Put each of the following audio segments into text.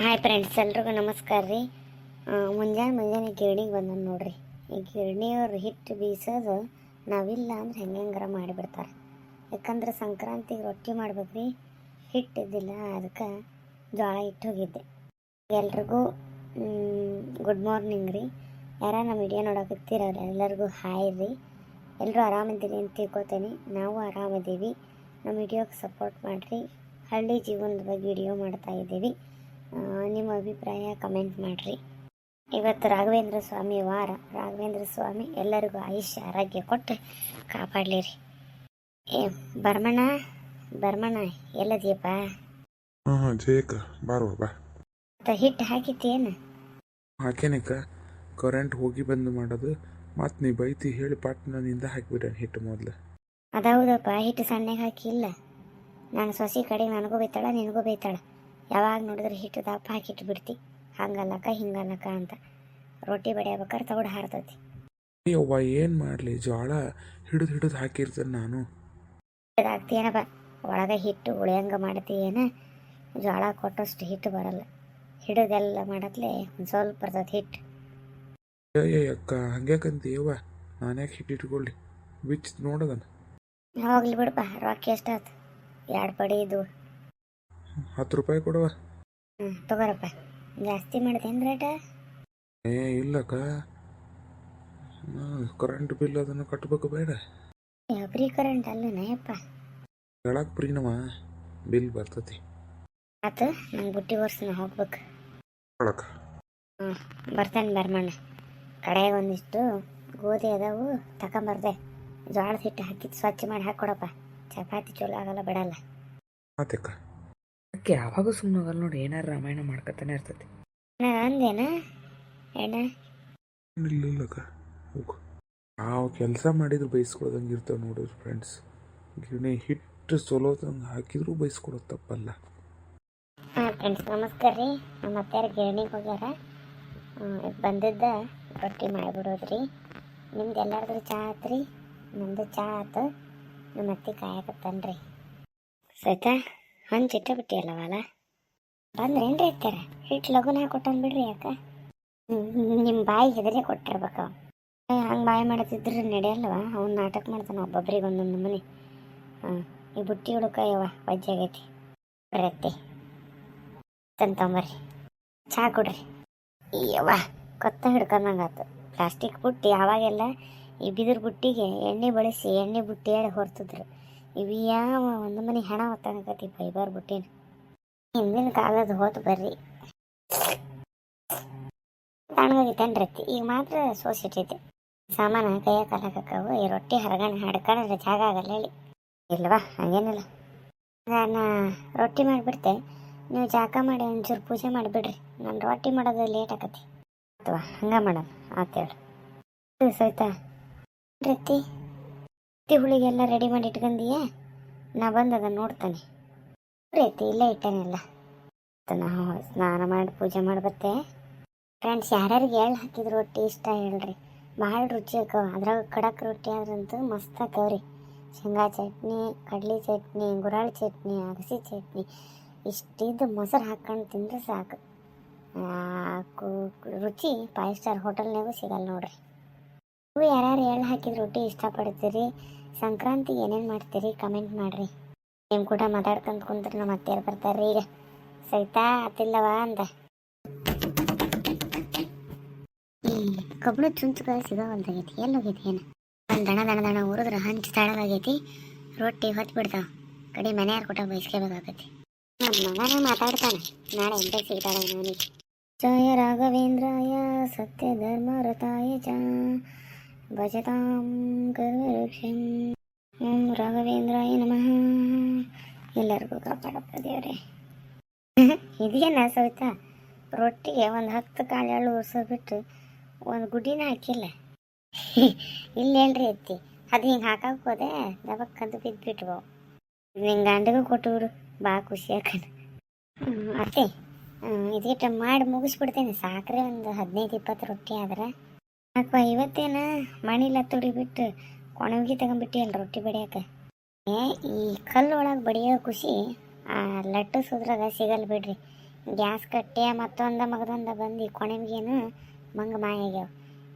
Hi friends ಎಲ್ರಿಗೂ ನಮಸ್ಕಾರ ರೀ. ಮುಂಜಾನೆ ಮುಂಜಾನೆ ಗಿರಣಿಗೆ ಬಂದ ನೋಡ್ರಿ. ಈ ಗಿರಣಿಯವ್ರು ಹಿಟ್ಟು ಬೀಸೋದು ನಾವಿಲ್ಲ ಅಂದ್ರೆ ಹೆಂಗೆ ಹೆಂಗಾರ ಮಾಡಿಬಿಡ್ತಾರೆ. ಯಾಕಂದ್ರೆ ಸಂಕ್ರಾಂತಿಗೆ ರೊಟ್ಟಿ ಮಾಡ್ಬೇಕು ರೀ ಹಿಟ್ಟು ಇದ್ದಿಲ್ಲ ಅದಕ್ಕೆ ಜೋಳ ಇಟ್ಟು ಹೋಗಿದ್ದೆ. ಎಲ್ರಿಗೂ ಗುಡ್ ಮಾರ್ನಿಂಗ್ ರೀ. ಯಾರ ನಮ್ಮ ವಿಡಿಯೋ ನೋಡಕತ್ತೀರವ್ರು ಎಲ್ಲರಿಗೂ ಹಾಯ್ ರೀ. ಎಲ್ಲರೂ ಆರಾಮಿದ್ದೀರಿ ಅಂತ ತಿಳ್ಕೊತೀನಿ. ನಾವು ಆರಾಮಿದ್ದೀವಿ ನಮ್ಮ ವಿಡಿಯೋಗೆ ಸಪೋರ್ಟ್ ಮಾಡಿರಿ. ಹಳ್ಳಿ ಜೀವನದ ಬಗ್ಗೆ ವಿಡಿಯೋ ಮಾಡ್ತಾ ಇದ್ದೀವಿ ಆ, ನಿಮ್ಮ ಅಭಿಪ್ರಾಯ ಕಮೆಂಟ್ ಮಾಡಿರಿ. ಇವತ್ತು ರಾಘವೇಂದ್ರ ಸ್ವಾಮಿ ವಾರ. ರಾಘವೇಂದ್ರ ಸ್ವಾಮಿ ಎಲ್ಲರಿಗೂ ಆಯುಷ್ಯ ಆರೋಗ್ಯ ಕೊಟ್ಟು ಕಾಪಾಡಲಿರಿ. ಏ ಬರ್ಮಣ್ಣ ಬರ್ಮಣ್ಣ ಎಲ್ಲದಿಯಪ್ಪ ಹಾಂ ಜಯಕ್ಕ ಬಾರುವ ಬಾ. ಮತ್ತು ಹಿಟ್ಟು ಹಾಕಿತ್ತೇನು? ಹಾಕೇನಕ್ಕ ಕರೆಂಟ್ ಹೋಗಿ ಬಂದು ಮಾಡೋದು. ಮತ್ತೆ ನೀ ಬೈತಿ ಹೇಳಿ ಪಾಟ್ನಿಂದ ಹಾಕಿಬಿಡೋಣ ಹಿಟ್ಟು ಮೊದಲು. ಅದಾವುದಪ್ಪ ಹಿಟ್ಟು ಸಣ್ಣಗೆ ಹಾಕಿಲ್ಲ ನಾನು ಸೊಸಿ ಕಡೆ ನನಗೂ ಬೈತಾಳ ನಿನಗೂ ಬೈತಾಳ. ಯಾವಾಗ ನೋಡಿದ್ರೆ ಹಿಟ್ಟು ದಪ್ಪ ಹಾಕಿಟ್ಟು ಬಿಡ್ತಿ ಹಂಗಲ್ಲಕ್ಕ ಹಿಂಗಲ್ಲಕ್ಕ ಅಂತ. ರೊಟ್ಟಿ ಬಡಿಯಬೇಕಾದ್ರೆ ತಗೊಂಡು ಹಾರ್ತೈತಿ. ಅಯ್ಯವ್ವ ಏನು ಮಾಡಲಿ? ಜೋಳ ಹಿಡಿದು ಹಿಡಿದು ಹಾಕಿರ್ತೇನೆ ನಾನು. ಇದಾಗ್ತೀಯನಪ್ಪ ಒಳಗೆ ಹಿಟ್ಟು ಉಳಿಯಂಗ ಏನ ಜೋಳ ಕೊಟ್ಟಷ್ಟು ಹಿಟ್ಟು ಬರಲ್ಲ. ಹಿಡಿದೆಲ್ಲ ಮಾಡತ್ಲೆ ಒಂದು ಸ್ವಲ್ಪ ಬರ್ತದೆ ಹಿಟ್ಟು ಏ ಅಕ್ಕ ಹಂಗ್ಯಾಕಂತೀಯವ್ವ ನಾನು ಯಾಕೆ ಹಿಟ್ಟು ಇಟ್ಕೊಳ್ಳಿ ಬಿಚ್ಚಿ ನೋಡೋದನ್ನ ಹೋಗ್ಲಿ ಬಿಡಪ್ಪ ರೊಕ್ಕ ಎಷ್ಟಾಯ್ತು ಎರಡು ಪಡಿ ಇದು. ಹತ್ತು ರೂಪಾಯಿ ಕೊಡುವ. ಹ್ಞೂ ತಗೋರಪ್ಪ. ಜಾಸ್ತಿ ಮಾಡ್ತೇನು ರೇಟ? ಏ ಇಲ್ಲಕ್ಕ. ಕರೆಂಟ್ ಬಿಲ್ ಅದನ್ನು ಕಟ್ಟಬೇಕು ಬೇಡ. ಫ್ರೀ ಕರೆಂಟ್ ಅಲ್ಲನಯ್ಯಪ್ಪ ಹೇಳಕ್ಕೆ ಪ್ರೀನವ ಬಿಲ್ ಬರ್ತತಿ. ಆತು ನಂಗೆ ಬುಟ್ಟಿ ವರ್ಷನ ಹೋಗ್ಬೇಕು. ಹೇಳಕ್ಕ. ಹ್ಞೂ ಬರ್ತಾನೆ ಬರ್ಮಣ್ಣ. ಕಡೆಗೆ ಒಂದಿಷ್ಟು ಗೋಧಿ ಅದಾವು ತಗೊಂಬರ್ದೆ. ಜೋಳದ ಹಿಟ್ಟು ಹಾಕಿದ್ದು ಸ್ವಚ್ಛ ಮಾಡಿ ಹಾಕ್ಕೊಡಪ್ಪ. ಚಪಾತಿ ಚಲೋ ಆಗಲ್ಲ ಬಿಡಲ್ಲ. ಆತಕ್ಕ. ಅಕ್ಕೆ ಯಾವಾಗೂ ಸುಮ್ಮನೆ ಹೋಗಲ್ಲ ನೋಡಿ ಏನಾರು ರಾಮಾಯಣ ಮಾಡ್ಕೊತಾನೆ ಇರ್ತೈತಿ. ನಾ ಅಂದೇನ ಎಣ್ಣ ಇಲ್ಲ ಇಲ್ಲಕ್ಕ ಹೋಗು. ನಾವು ಕೆಲಸ ಮಾಡಿದ್ರು ಬೈಸ್ಕೊಳ್ದಂಗೆ ಇರ್ತಾವೆ ನೋಡಿರಿ ಫ್ರೆಂಡ್ಸ್ ಗಿರಣಿ ಹಿಟ್ಟು ಸೊಲೋದಂಗೆ ಹಾಕಿದ್ರು ಬೈಸ್ಕೊಡೋದು ತಪ್ಪಲ್ಲ. ಹಾಂ ಫ್ರೆಂಡ್ಸ್ ನಮಸ್ಕಾರ ರೀ. ನಮ್ಮ ಅತ್ತೆಯರ ಗಿರಣಿಗೆ ಹೋಗ್ಯಾರ. ಬಂದಿದ್ದ ರೊಟ್ಟಿ ಮಾಡಿಬಿಡೋದ್ರಿ. ನಿಮ್ದು ಎಲ್ಲಾರ್ದು ಚಾ ಆತ್ರಿ ನಮ್ದು ಚಾ ಆತು. ನಮ್ಮ ಅತ್ತೆ ಕಾಯಕತ್ತನ್ರಿ. ಸೈತಾ ಹಂಚ್ ಇಟ್ಟ ಬಿಟ್ಟಿಯಲ್ಲವಲ್ಲ ಬಂದ್ರೇನ್ರಿ ಇರ್ತಾರ ಹಿಟ್ಟು ಲಗುನ ಕೊಟ್ಟನ್ ಬಿಡ್ರಿ ಅಕ್ಕ ನಿಮ್ಮ ಬಾಯಿ ಹೆದರೇ ಕೊಟ್ಟಿರ್ಬೇಕು ಹಂಗ ಬಾಯಿ ಮಾಡತ್ತಿದ್ರೆ ನಡೆಯಲ್ವಾ? ಅವ್ನ ನಾಟಕ ಮಾಡ್ತಾನೆ ಒಬ್ಬೊಬ್ರಿಗೆ ಒಂದೊಂದು ಮನೆ ಹಾಂ, ಈ ಬುಟ್ಟಿ ಹುಡುಕ ಯವ್ವ ವಜ್ಜಾಗೈತಿ ಬರತ್ತೆ ತಂತಂಬರ್ರಿ ಚಾ ಕೊಡ್ರಿ. ಯವ್ವ, ಕೊತ್ತ ಹಿಡ್ಕೊಂಡಂಗಾತು. ಪ್ಲಾಸ್ಟಿಕ್ ಬುಟ್ಟಿ ಯಾವಾಗೆಲ್ಲ ಈ ಬಿದಿರು ಬುಟ್ಟಿಗೆ ಎಣ್ಣೆ ಬಳಸಿ ಎಣ್ಣೆ ಬುಟ್ಟಿ ಹೇಳಿ ಹೊರ್ತಿದ್ರು. ಇವು ಯಾವ ಒಂದು ಮನೆ ಹೆಣ ಹೊತ್ತಾನಕತಿ ಫೈಬರ್ ಬುಟ್ಟಿನ. ಹಿಂದಿನ ಕಾಲದ ಹೋತು ಬರ್ರಿ. ತಣ್ಣಗಾಗಿತ್ತೇನ್ರತ್ತಿ ಈಗ ಮಾತ್ರ ಸೋಸಿಟ್ಟೈತೆ ಸಾಮಾನ ಕೈಯ ಕಾಲಕ್ಕವು ಈ ರೊಟ್ಟಿ ಹರಗಣ ಹಡ್ಕೊಂಡ್ರೆ ಜಾಗ ಆಗಲ್ಲ ಹೇಳಿ. ಇಲ್ವಾ? ಹಂಗೇನಿಲ್ಲ. ನಾನು ರೊಟ್ಟಿ ಮಾಡಿಬಿಡ್ತೆ. ನೀವು ಜಾಕ ಮಾಡಿ ಒಂಚೂರು ಪೂಜೆ ಮಾಡಿಬಿಡ್ರಿ. ನಾನು ರೊಟ್ಟಿ ಮಾಡೋದು ಲೇಟ್ ಆಕತಿ. ಅಥವಾ ಹಂಗೆ ಮಾಡೋಣ ಆತೇಳಿ ಸೋಯ್ತಾ ಸೈತಾ ರತ್ತಿ ಹುಳಿಗೆಲ್ಲ ರೆಡಿ ಮಾಡಿ ಇಟ್ಕೊಂಡೀಯ ನಾ ಬಂದು ಅದನ್ನು ನೋಡ್ತಾನೆ. ಐತಿ ಇಲ್ಲೇ ಇಟ್ಟನೆಲ್ಲ. ನಾವು ಸ್ನಾನ ಮಾಡಿ ಪೂಜೆ ಮಾಡಿ ಬತ್ತೆ ಫ್ರೆಂಡ್ಸ್ ಯಾರ್ಯಾರಿಗೆ ಎಳ್ಳು ಹಾಕಿದ್ರು ರೊಟ್ಟಿ ಇಷ್ಟ ಹೇಳ್ರಿ. ಭಾಳ ರುಚಿ ಆಕವ ಅದ್ರಾಗ ಖಡಕ್ ರೊಟ್ಟಿ ಆದ್ರಂತೂ ಮಸ್ತ್ ಆಕವ್ರಿ ಶೇಂಗಾ ಚಟ್ನಿ, ಕಡ್ಲಿ ಚಟ್ನಿ, ಗುರಾಳ್ ಚಟ್ನಿ, ಅಗಸಿ ಚಟ್ನಿ ಇಷ್ಟಿದ್ದು ಮೊಸರು ಹಾಕೊಂಡು ತಿಂದ್ರೆ ಸಾಕು. ರುಚಿ ಫೈವ್ ಸ್ಟಾರ್ ಹೋಟೆಲ್ನಾಗೂ ಸಿಗಲ್ಲ ನೋಡ್ರಿ. ನೀವು ಯಾರ್ಯಾರು ಎಳ್ಳು ಹಾಕಿದ ರೊಟ್ಟಿ ಇಷ್ಟಪಡ್ತೀರಿ? ಸಂಕ್ರಾಂತಿಗೆ ಏನೇನು ಮಾಡ್ತೀರಿ? ಕಮೆಂಟ್ ಮಾಡಿರಿ. ನಿಮ್ಮ ಕೂಡ ಮಾತಾಡ್ಕೊಂತ ಕುಂತ್ರೆ ನಮ್ಮ ಅತ್ತೆಯರು ಬರ್ತಾರೆ ಈಗ. ಸೈತಾ ಅತ್ತಿಲ್ಲವ ಅಂತ ಈ ಕಬ್ಬಣ ಚುಂಚುಗಳು ಸಿಗೋವಲ್ದಾಗೈತಿ. ಎಲ್ಲಿ ಹೋಗೈತಿ ಏನು? ಒಂದು ದಣ ದಣ ದಣ ಉರಿದ್ರೆ ಹಂಚು ತಳಗಾಗೈತಿ ರೊಟ್ಟಿ ಹೊತ್ತು ಬಿಡ್ತಾವ. ಕಡೆ ಮನೆಯಾರು ಕೊಟ್ಟ ಬಯಸ್ಕೋಬೇಕಾಗೈತಿ ನಮ್ಮ ಮಗನ ಮಾತಾಡ್ತಾನೆ. ನಾಳೆ ಎಂತ ಸಿಗ್ತಾಳ ನನಗೆ ಜಯ ರಾಘವೇಂದ್ರಾಯ ಸತ್ಯ ಧರ್ಮ ರತಾಯ ಚ. ಭಜತಾಂ ಕರ್ವೃಕ್ಷಂ ಓಂ ರಾಘವೇಂದ್ರಾಯ ನಮಃ. ಎಲ್ಲರಿಗೂ ಕಾಪಾಡಪ್ಪ ದೇವ್ರೆ. ಇದೇನ ಸವಿತಾ? ರೊಟ್ಟಿಗೆ ಒಂದು ಹತ್ತು ಕಾಳು ಎಳ್ಳು ಉರ್ಸೋಬಿಟ್ಟು ಒಂದು ಗುಡ್ಡಿನ ಹಾಕಿಲ್ಲ. ಇಲ್ಲ ಹೇಳ್ರಿ ಎತ್ತಿ ಅದು ಹಿಂಗೆ ಹಾಕಕ್ಕೆ ಹೋದೆ, ದಬಕ್ಕಂತ ಬಿದ್ದುಬಿಟ್ವು ನಿಂಗೆ ಗಂಡಗೂ ಕೊಟ್ಟುಬಿಡು ಬಾ ಖುಷಿ ಹಾಕಣ ಅತ್ತೆ ಇದಕ್ಕೆ ಮಾಡಿ ಮುಗಿಸ್ಬಿಡ್ತೇನೆ. ಸಾಕ್ರೆ ಒಂದು ಹದಿನೈದು ಇಪ್ಪತ್ತು ರೊಟ್ಟಿ ಆದ್ರೆ. ಅಪ್ಪ, ಇವತ್ತೇನ ಬಿಟ್ಟು ತುಡಿಬಿಟ್ಟು ಕೊಣಗಿ ತಗೊಂಡ್ಬಿಟ್ಟಿಯಲ್ಲ ರೊಟ್ಟಿ ಬಡಿಯಕ್ಕೆ ಏ, ಈ ಕಲ್ಲು ಒಳಗೆ ಬಡಿಯೋ ಖುಷಿ ಆ ಲಟ್ಟು ಸುದ್ರಾಗ ಸಿಗಲ್ಲ ಬಿಡ್ರಿ. ಗ್ಯಾಸ್ ಕಟ್ಟೆ ಮತ್ತೊಂದ ಮಗದೊಂದ ಬಂದು ಕೊಣವಿಗೇನು ಮಂಗ ಮಾಯಾಗ್ಯಾವ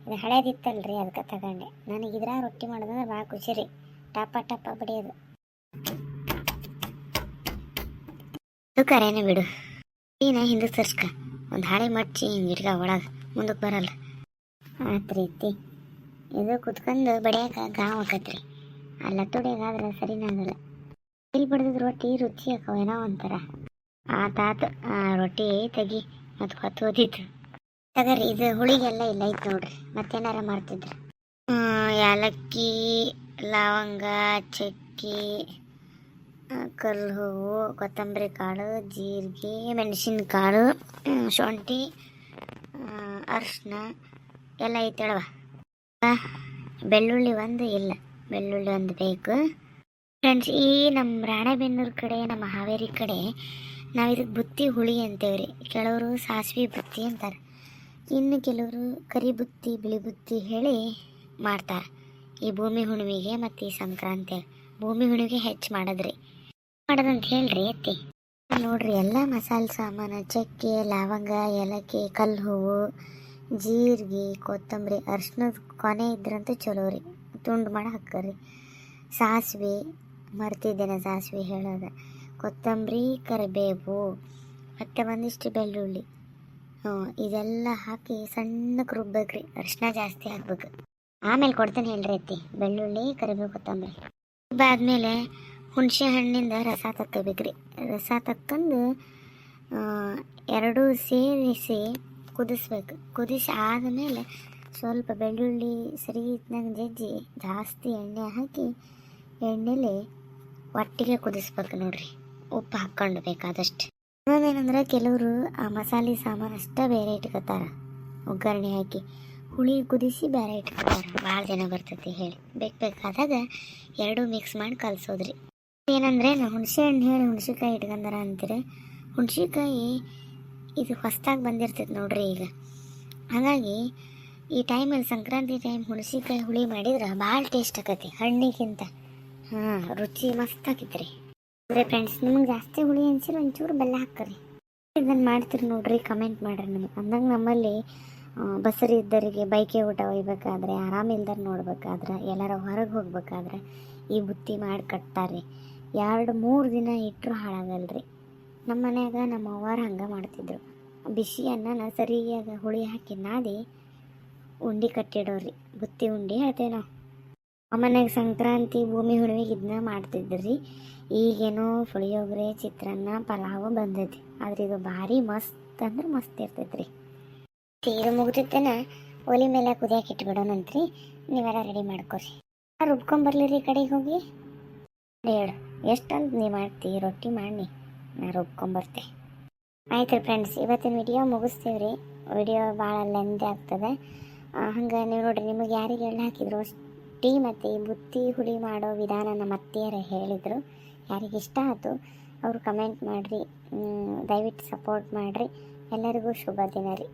ಇದು ಹಳೇದಿತ್ತಲ್ರಿ ಅದಕ್ಕೆ ತಗೊಂಡೆ. ನನಗೆ ಇದ್ರ ರೊಟ್ಟಿ ಮಾಡೋದಂದ್ರೆ ಭಾಳ ಖುಷಿ ರೀ. ಟಪ ಟಪ ಬಡಿಯೋದು. ಕರೇನೆ ಬಿಡು. ಏನ ಹಿಂದಕ್ಕೆ ಸರ್ಸ್ಕ ಒಂದು ಹಾಳೆ ಮಡ್ಚಿ ಹಿಂಗೆ ಇಟ್ಕ ಒಳಗೆ ಮುಂದಕ್ಕೆ ಬರಲ್ಲ. ಆತ್ ರೀತಿ ಇದು ಕುತ್ಕೊಂಡು ಬಡಿಯಾಕ ಗಾವ್ ಆಕತ್ರಿ. ಅಲ್ಲ ತುಡಿಯಾಗಾದ್ರೆ ಸರಿನಾಗಲ್ಲ ಇಲ್ಲಿ ಬಡ್ದಿದ್ ರೊಟ್ಟಿ ರುಚಿ ಹಾಕವ ಏನೋ ಒಂಥರ. ಆ ರೊಟ್ಟಿ ತೆಗಿ ಮತ್ತು ಹೊತ್ತು ಓದಿತ್ತು ತಗರಿ ಇದು ಹುಳಿಗೆಲ್ಲ ಇಲ್ಲ ಐತೆ ನೋಡ್ರಿ. ಮತ್ತೇನಾರ ಮಾಡ್ತಿದ್ರು? ಏಲಕ್ಕಿ ಲವಂಗ ಚಕ್ಕಿ ಆ, ಕಲ್ಲು ಹೂವು ಕೊತ್ತಂಬರಿ ಕಾಳು ಜೀರಿಗೆ ಮೆಣಸಿನಕಾಳು ಶುಂಠಿ ಅರಿಶಿನ ಎಲ್ಲ ಐತೇಳವ ಬೆಳ್ಳುಳ್ಳಿ ಒಂದು ಇಲ್ಲ, ಬೆಳ್ಳುಳ್ಳಿ ಒಂದು ಬೇಕು. ಫ್ರೆಂಡ್ಸ್ ಈ ನಮ್ಮ ರಾಣೆಬೆನ್ನೂರು ಕಡೆ, ನಮ್ಮ ಹಾವೇರಿ ಕಡೆ ನಾವು ಇದಕ್ಕೆ ಬುತ್ತಿ ಹುಳಿ ಅಂತೇವ್ರಿ. ಕೆಲವರು ಸಾಸಿವೆ ಬುತ್ತಿ ಅಂತಾರೆ. ಇನ್ನು ಕೆಲವರು ಕರಿ ಬುತ್ತಿ, ಬಿಳಿ ಬುತ್ತಿ ಹೇಳಿ ಮಾಡ್ತಾರೆ. ಈ ಭೂಮಿ ಹುಣ್ಣಿಮೆಗೆ ಮತ್ತು ಈ ಸಂಕ್ರಾಂತಿ ಭೂಮಿ ಹುಣ್ಣಿಮೆಗೆ ಹೆಚ್ಚು ಮಾಡೋದ್ರಿ. ಮಾಡೋದಂತ ಹೇಳ್ರಿ ಎತ್ತಿ ನೋಡ್ರಿ, ಎಲ್ಲ ಮಸಾಲೆ ಸಾಮಾನು, ಚಕ್ಕೆ, ಲವಂಗ, ಏಲಕ್ಕಿ, ಕಲ್ಲು ಹೂವು ಜೀರಿಗೆ, ಕೊತ್ತಂಬರಿ ಅರ್ಶಿನದ ಕೊನೆ ಇದ್ರಂತೂ ಚಲೋ ರೀ. ತುಂಡು ಮಾಡಿ ಹಾಕರಿ ಸಾಸಿವೆ, ಮರ್ತಿದ್ದೇನೆ ಸಾಸಿವೆ ಹೇಳೋದು. ಕೊತ್ತಂಬರಿ, ಕರಿಬೇವು, ಮತ್ತು ಒಂದಿಷ್ಟು ಬೆಳ್ಳುಳ್ಳಿ. ಹ್ಞೂ, ಇದೆಲ್ಲ ಹಾಕಿ ಸಣ್ಣಕ್ಕೆ ರುಬ್ಬೇಕ್ರಿ ಅರಿಶಿನ ಜಾಸ್ತಿ ಹಾಕ್ಬೇಕು. ಆಮೇಲೆ ಕೊಡ್ತೇನೆ ಹೇಳ್ರಿ ಅತ್ತಿ. ಬೆಳ್ಳುಳ್ಳಿ, ಕರಿಬೇವು, ಕೊತ್ತಂಬರಿ. ರುಬ್ಬಾದ್ಮೇಲೆ ಹುಣಸೆ ಹಣ್ಣಿಂದ ರಸ ತಕ್ಕೋಬೇಕ್ರಿ. ರಸ ತಕ್ಕಂದು ಎರಡೂ ಸೇರಿಸಿ ಕುದಿಸ್ಬೇಕು. ಕುದಿಸಿ ಆದಮೇಲೆ ಸ್ವಲ್ಪ ಬೆಳ್ಳುಳ್ಳಿ ಸರಿ ಇದ್ದಂಗೆ ಜಜ್ಜಿ ಜಾಸ್ತಿ ಎಣ್ಣೆ ಹಾಕಿ ಎಣ್ಣೆಲಿ ಒಟ್ಟಿಗೆ ಕುದಿಸ್ಬೇಕು ನೋಡ್ರಿ. ಉಪ್ಪು ಹಾಕ್ಕೊಂಡು ಬೇಕಾದಷ್ಟು. ಇನ್ನೊಂದೇನಂದ್ರೆ ಕೆಲವರು ಆ ಮಸಾಲೆ ಸಾಮಾನು ಅಷ್ಟೇ ಬೇರೆ ಇಟ್ಕೋತಾರೆ. ಒಗ್ಗರಣೆ ಹಾಕಿ. ಹುಳಿ ಕುದಿಸಿ ಬೇರೆ ಇಟ್ಕೋತಾರ. ಭಾಳ ಜನ ಬರ್ತೈತಿ ಹೇಳಿ. ಬೇಕು ಬೇಕಾದಾಗ ಎರಡೂ ಮಿಕ್ಸ್ ಮಾಡಿ ಕಲಸೋದ್ರಿ. ಏನಂದ್ರೆ ಹುಣಸೆ ಹಣ್ಣು ಹೇಳಿ ಹುಣಸೆಕಾಯಿ ಇಟ್ಕೊಂಡಾರ ಅಂತೀರಿ. ಹುಣಸೆಕಾಯಿ ಇದು ಹೊಸ್ದಾಗಿ ಬಂದಿರ್ತೈತೆ ನೋಡ್ರಿ ಈಗ. ಹಾಗಾಗಿ ಈ ಟೈಮಲ್ಲಿ ಸಂಕ್ರಾಂತಿ ಟೈಮ್ ಹುಣಸಿಕಾಯಿ ಹುಳಿ ಮಾಡಿದ್ರೆ ಭಾಳ ಟೇಸ್ಟ್ ಆಕತಿ ಹಣ್ಣಿಗಿಂತ. ಹಾಂ, ರುಚಿ ಮಸ್ತ್ ಆಕೈತ್ರಿ. ಅಂದರೆ ಫ್ರೆಂಡ್ಸ್ ನಿಮ್ಗೆ ಜಾಸ್ತಿ ಹುಳಿ ಅನ್ಸಿರ ಒಂಚೂರು ಬೆಲ್ಲ ಹಾಕ್ರಿ ಇದನ್ನು ಮಾಡ್ತೀರಿ ನೋಡ್ರಿ ಕಮೆಂಟ್ ಮಾಡ್ರಿ ನಮಗೆ. ಅಂದಂಗೆ ನಮ್ಮಲ್ಲಿ ಬಸರಿ ಇದ್ದರಿಗೆ ಬೈಕೆ ಊಟ ಒಯ್ಬೇಕಾದ್ರೆ ಆರಾಮಿಲ್ದಾರ ನೋಡ್ಬೇಕಾದ್ರೆ, ಎಲ್ಲರ ಹೊರಗೆ ಹೋಗ್ಬೇಕಾದ್ರೆ ಈ ಬುತ್ತಿ ಮಾಡಿ ಕಟ್ತಾರೆ. ಎರಡು ಮೂರು ದಿನ ಇಟ್ಟರು ಹಾಳಾಗಲ್ರಿ. ನಮ್ಮ ಮನ್ಯಾಗ ನಮ್ಮ ಅವ್ವಾರು ಹಂಗೆ ಮಾಡ್ತಿದ್ರು. ಬಿಸಿ ಅನ್ನನ ಸರಿಯಾಗಿ ಹುಳಿ ಹಾಕಿ ನಾದಿ ಉಂಡೆ ಕಟ್ಟಿಡೋರಿ. ಬುತ್ತಿ ಉಂಡೆ ಹೇಳ್ತೇವೆ ನಾವು. ಆ ಮನ್ಯಾಗ ಸಂಕ್ರಾಂತಿ ಭೂಮಿ ಹುಣ್ಣಿಮೆಗೆ ಇದನ್ನ ರೀ ಈಗೇನೋ ಪುಳಿಯೋಗರೆ, ಚಿತ್ರಾನ್ನ, ಪಲಾವು ಬಂದೈತಿ ಆದ್ರೆ ಇದು ಭಾರಿ ಮಸ್ತ್ ಅಂದ್ರೆ ಮಸ್ತ್ ಇರ್ತೈತ್ರಿ. ತೀರು ಮುಗ್ದಿತ್ತನ ಒಲಿ ಮೇಲೆ ಕುದಿಯಕ್ಕೆ ಇಟ್ಬಿಡೋಣಂತ್ರಿ ನೀವೆಲ್ಲ ರೆಡಿ ಮಾಡ್ಕೊರಿ. ರುಬ್ಕೊಂಬರ್ಲಿರಿ ಕಡೆಗೆ ಹೋಗಿ? ಹೇಳು ಎಷ್ಟಂತ ನೀ ಮಾಡ್ತಿ? ರೊಟ್ಟಿ ಮಾಡಿ ರುಬ್ಕೊಂಬರ್ತೆ. ಆಯ್ತು ಫ್ರೆಂಡ್ಸ್ ಇವತ್ತಿನ ವಿಡಿಯೋ ಮುಗಿಸ್ತೀವಿ ರೀ ವಿಡಿಯೋ ಭಾಳ ಲೆಂದಿ ಆಗ್ತದೆ. ಹಂಗೆ ನೀವು ನೋಡ್ರಿ, ನಿಮಗೆ ಯಾರಿಗೆ ಎಳ್ಳು ಹಾಕಿದ್ರು? ಟೀ ಮತ್ತು ಬುತ್ತಿ ಹುಳಿ ಮಾಡೋ ವಿಧಾನ ನಮ್ಮ ಅತ್ತೆಯರು ಹೇಳಿದರು. ಯಾರಿಗೆ ಇಷ್ಟ ಆಯಿತು, ಅವರು ಕಮೆಂಟ್ ಮಾಡಿರಿ. ದಯವಿಟ್ಟು ಸಪೋರ್ಟ್ ಮಾಡಿರಿ. ಎಲ್ಲರಿಗೂ ಶುಭ ದಿನ ರೀ.